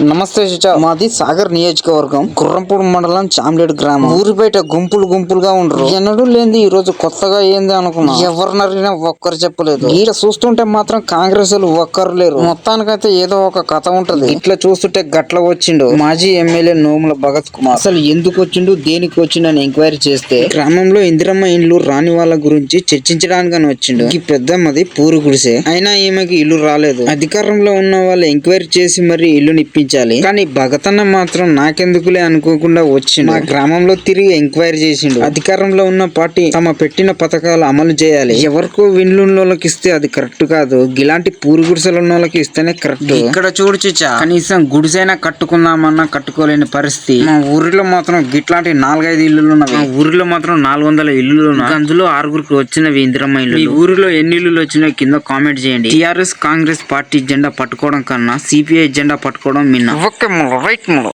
నమస్తే చిచా. మాది సాగర్ నియోజకవర్గం గుర్రంపూడి మండలం చామ్లేడు గ్రామం. ఊరి బయట గుంపులు గుంపులుగా ఉండరు. ఎన్నడూ లేని ఈ రోజు కొత్తగా ఏంది అనుకున్నా. ఎవరినరినా ఒక్కరు చెప్పలేదు. ఈడ చూస్తుంటే మాత్రం కాంగ్రెస్ వాళ్ళు ఒక్కరు లేరు. మొత్తానికైతే ఏదో ఒక కథ ఉంటది. ఇట్లా చూస్తుంటే గట్ల వచ్చిండు మాజీ ఎమ్మెల్యే నోముల భగత్ కుమార్. అసలు ఎందుకు వచ్చిండు దేనికి వచ్చిండు అని ఎంక్వైరీ చేస్తే గ్రామంలో ఇందిరమ్మ ఇండ్లు రాని వాళ్ళ గురించి చర్చించడానికని వచ్చిండు. ఈ పెద్దమ్మది పూరు గుడిసే. అయినా ఈమెకి ఇల్లు రాలేదు. అధికారంలో ఉన్న వాళ్ళు ఎంక్వైరీ చేసి మరి ఇల్లు నిప్పించాలి కానీ భగతన్న మాత్రం నాకెందుకులే అనుకోకుండా వచ్చిండు. మా గ్రామంలో తిరిగి ఎంక్వైరీ చేసిండు. అధికారంలో ఉన్న పార్టీ తమ పెట్టిన పథకాలు అమలు చేయాలి. ఎవరికో విండ్లు ఉన్నోళ్ళకి ఇస్తే అది కరెక్ట్ కాదు. ఇలాంటి పూరు గుడిసెలు ఉన్న వాళ్ళకి ఇస్తేనే కరెక్ట్. ఇక్కడ చూడు చిచ్చా కనీసం గుడిసైనా కట్టుకుందామన్నా కట్టుకోలేని పరిస్థితి. మా ఊరిలో మాత్రం గిట్లాంటి నాలుగైదు ఇల్లులు ఉన్నవి మా ఊరిలో మాత్రం నాలుగు వందల ఇల్లులు ఉన్నాయి అందులో ఆరుగురికి వచ్చినవి ఇందిరమ్మ ఇల్లు ఈ ఊరిలో ఎన్ని ఇల్లులు వచ్చినాయో కింద కామెంట్ చేయండి. టిఆర్ఎస్ కాంగ్రెస్ పార్టీ జెండా పట్టుకోవడం కన్నా సిపిఐ జెండా పట్టుకోవడం Vakamula, Vaitmula.